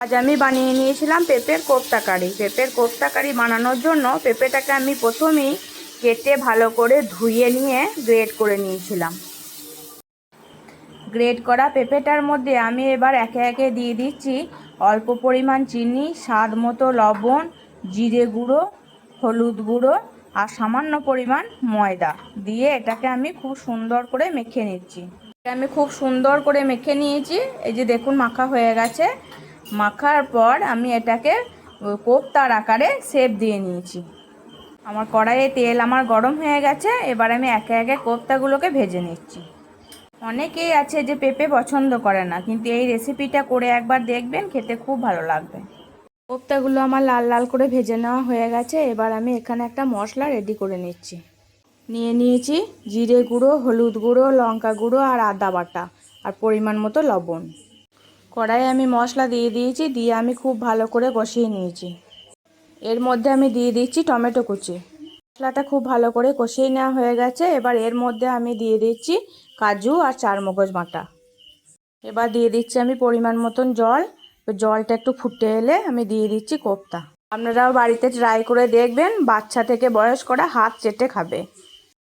আজ আমি বানিয়ে নিয়েছিলাম পেঁপের কোপ্তা কারি। পেঁপের কোপ্তা কারি বানানোর জন্য পেঁপেটাকে আমি প্রথমেই কেটে ভালো করে ধুয়ে নিয়ে গ্রেড করে নিয়েছিলাম। গ্রেড করা পেঁপেটার মধ্যে আমি এবার একে একে দিয়ে দিচ্ছি অল্প পরিমাণ চিনি, স্বাদ মতো লবণ, জিরে গুঁড়ো, হলুদ গুঁড়ো আর সামান্য পরিমাণ ময়দা দিয়ে এটাকে আমি খুব সুন্দর করে মেখে নিচ্ছি। আমি খুব সুন্দর করে মেখে নিয়েছি। এই যে দেখুন, মাখা হয়ে গেছে। মাখার পর আমি এটাকে কোপ্তার আকারে শেপ দিয়ে নিয়েছি। আমার কড়াইয়ে তেল আমার গরম হয়ে গেছে, এবার আমি একে একে কোপ্তাগুলোকে ভেজে নিচ্ছি। অনেকেই আছে যে পেঁপে পছন্দ করে না, কিন্তু এই রেসিপিটা করে একবার দেখবেন, খেতে খুব ভালো লাগবে। কোপ্তাগুলো আমার লাল লাল করে ভেজে নেওয়া হয়ে গেছে, এবার আমি এখানে একটা মশলা রেডি করে নিচ্ছি। নিয়ে নিয়েছি জিরে গুঁড়ো, হলুদ গুঁড়ো, লঙ্কা গুঁড়ো আর আদা বাটা, আর পরিমাণ মতো লবণ। কড়াইয়ে আমি মশলা দিয়ে দিয়েছি, দিয়ে আমি খুব ভালো করে কষিয়ে নিয়েছি। এর মধ্যে আমি দিয়ে দিচ্ছি টমেটো কুচি। মশলাটা খুব ভালো করে কষিয়ে নেওয়া হয়ে গেছে, এবার এর মধ্যে আমি দিয়ে দিচ্ছি কাজু আর চারমগজ বাটা। এবার দিয়ে দিচ্ছি আমি পরিমাণ মতন জল। জলটা একটু ফুটে এলে আমি দিয়ে দিচ্ছি কোপ্তা। আপনারাও বাড়িতে ট্রাই করে দেখবেন, বাচ্চা থেকে বয়স করা হাত চেটে খাবে।